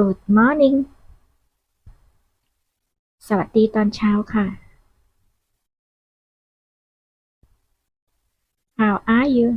Good morning สวัสดีตอนเช้าค่ะ How are you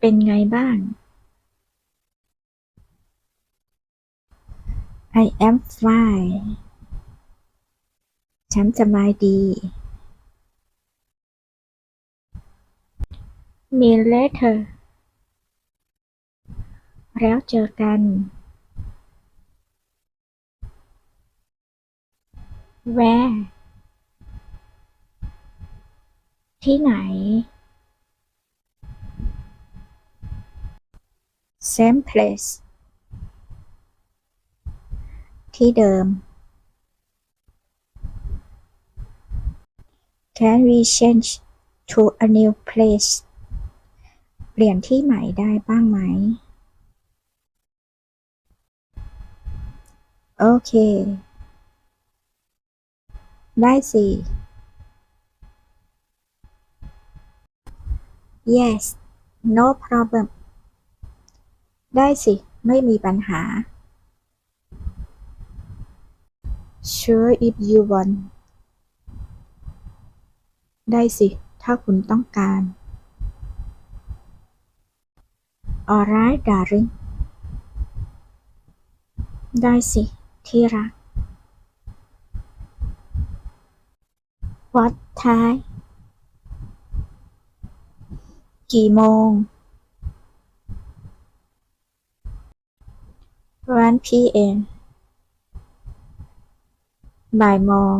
เป็นไงบ้าง I am fine ฉันสบายดีมี later แล้วเจอกัน Where ที่ไหน Same place ที่เดิม Can we change to a new place เปลี่ยนที่ใหม่ได้บ้างไหม โอเค ได้สิ Yes no problem ได้สิ ไม่มีปัญหา Sure if you want ได้สิ ถ้าคุณต้องการ Alright darling ได้สิ ที่รัก What time กี่โมง1 p.m. บ่ายโมง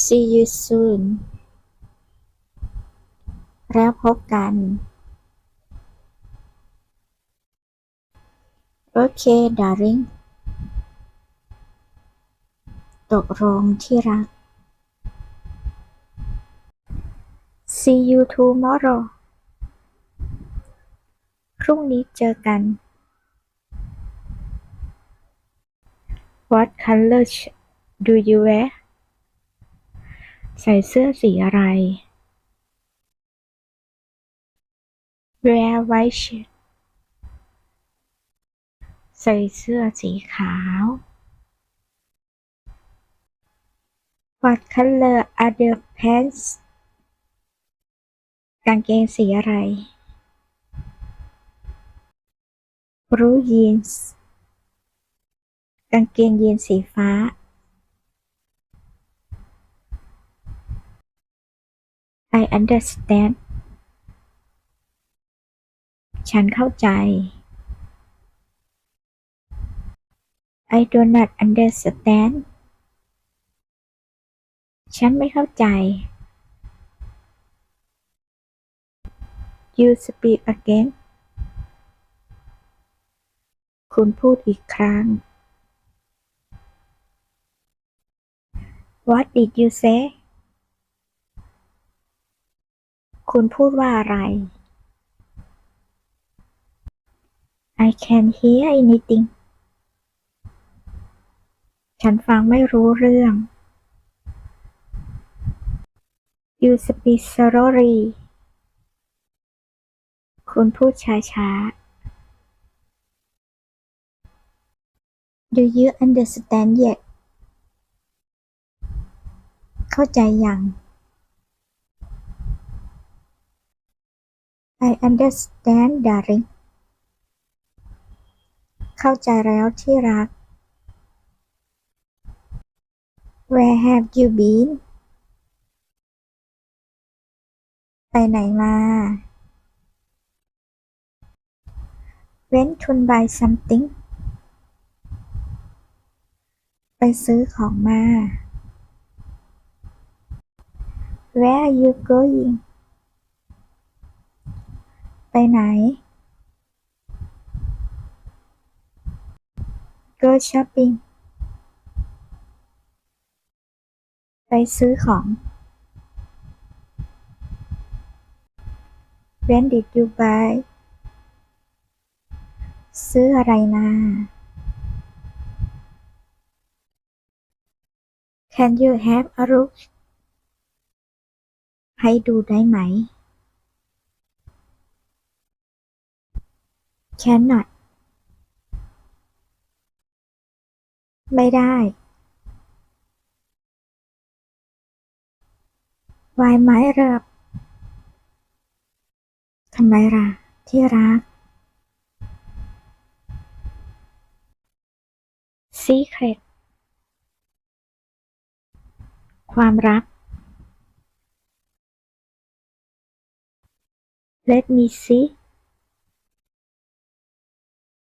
See you soon แล้วพบกัน โอเค darling ตกลงที่รัก See you tomorrow พรุ่งนี้เจอกัน What color do you wear ใส่เสื้อสีอะไร Wear white shirt ใส่เสื้อสีขาว What color are the pants กางเกงสีอะไร Blue jeans กางเกงยีนสีฟ้า I understand ฉันเข้าใจ I do not understand ฉันไม่เข้าใจ You speak again คุณพูดอีกครั้ง What did you say คุณพูดว่าอะไร I can't hear anything ฉันฟังไม่รู้เรื่อง You speak slowly คุณพูดช้าๆ Do you understand yet เข้าใจยัง I understand darling เข้าใจแล้วที่รัก Where have you been ไปไหนมา Went to buy something ไปซื้อของมา Where are you going ไปไหน Go shopping ไปซื้อของ When did you buy ซื้ออะไรมา Can you have a look ให้ดูได้ไหม cannot ไม่ได้ วายไม้เรับทำไมล่ะ ที่รัก secret ความรัก let me see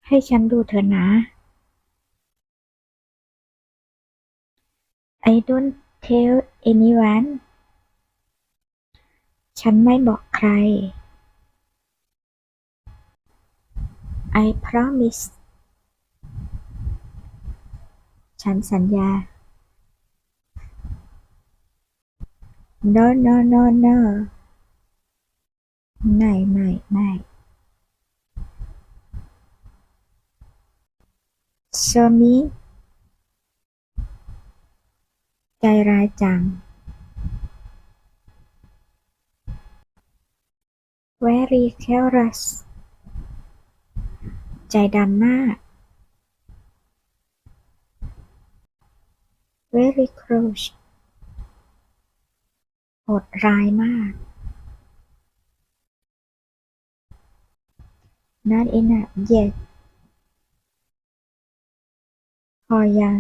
ให้ฉันดูเถอนะ I don't tell anyone ฉันไม่บอกใคร I promise ฉันสัญญา No no no no ไม่ไม่ไม่ So mean ใจร้ายจัง Very careless ใจดำมาก Very cruel โหดร้ายมาก Not enough yet พอยัง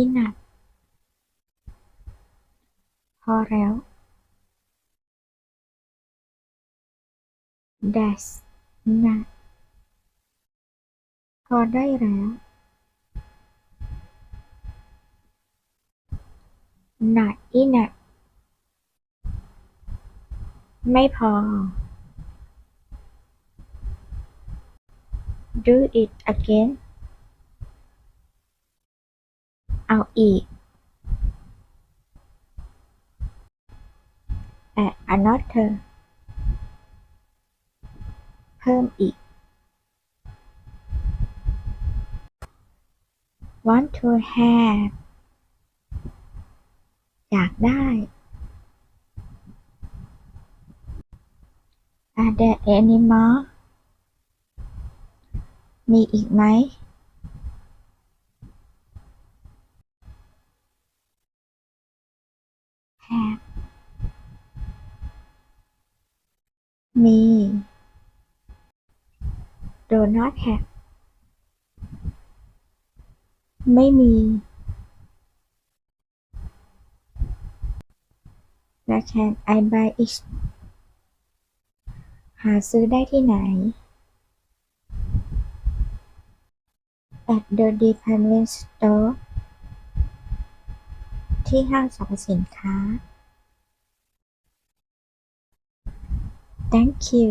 Enough พอแล้ว dash นะพอได้แล้ว หนักอีหนักไม่พอ do it again เอาอีก Add another เพิ่มอีก Want to have อยากได้ Are there any more มีอีกไหม Have มี Do not have ไม่มี Where can I buy it หาซื้อได้ที่ไหน At the department store ที่ห้างสรรพสินค้า Thank you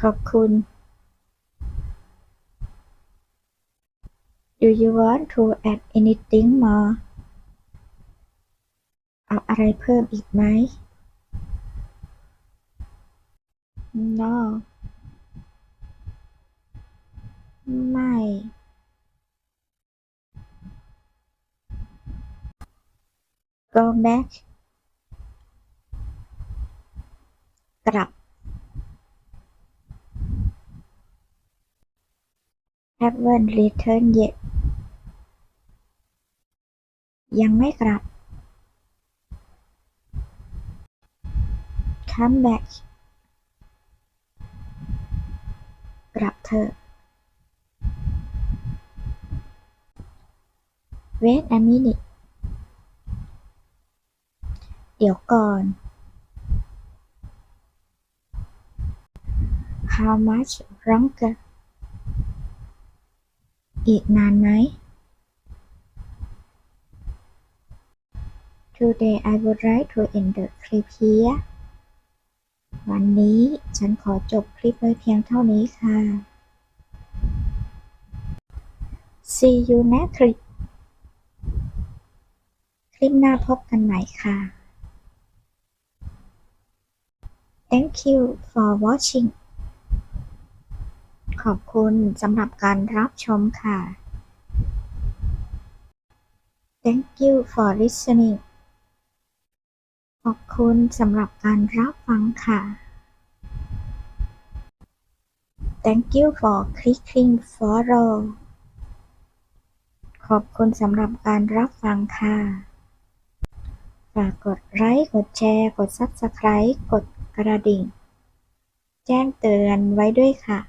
ขอบคุณ Do you want to add anything more เอาอะไรเพิ่มอีกไหม No ไม่ Go back กลับ Haven't returned yet ยังไม่กลับ Come back กลับเถอ Wait a minute เดี๋ยวก่อน How much longer อีกนานไหม Today I would like to end the clip here วันนี้ฉันขอจบคลิปไว้เพียงเท่านี้ค่ะ See you next clip คลิปหน้าพบกันใหม่ค่ะ Thank you for watching ขอบคุณสำหรับการรับชมค่ะ Thank you for listening ขอบคุณสำหรับการรับฟังค่ะ Thank you for clicking follow ขอบคุณสำหรับการรับฟังค่ะ ฝากกดไลค์ กดแชร์ กด Subscribe กดกระดิ่ง แจ้งเตือนไว้ด้วยค่ะ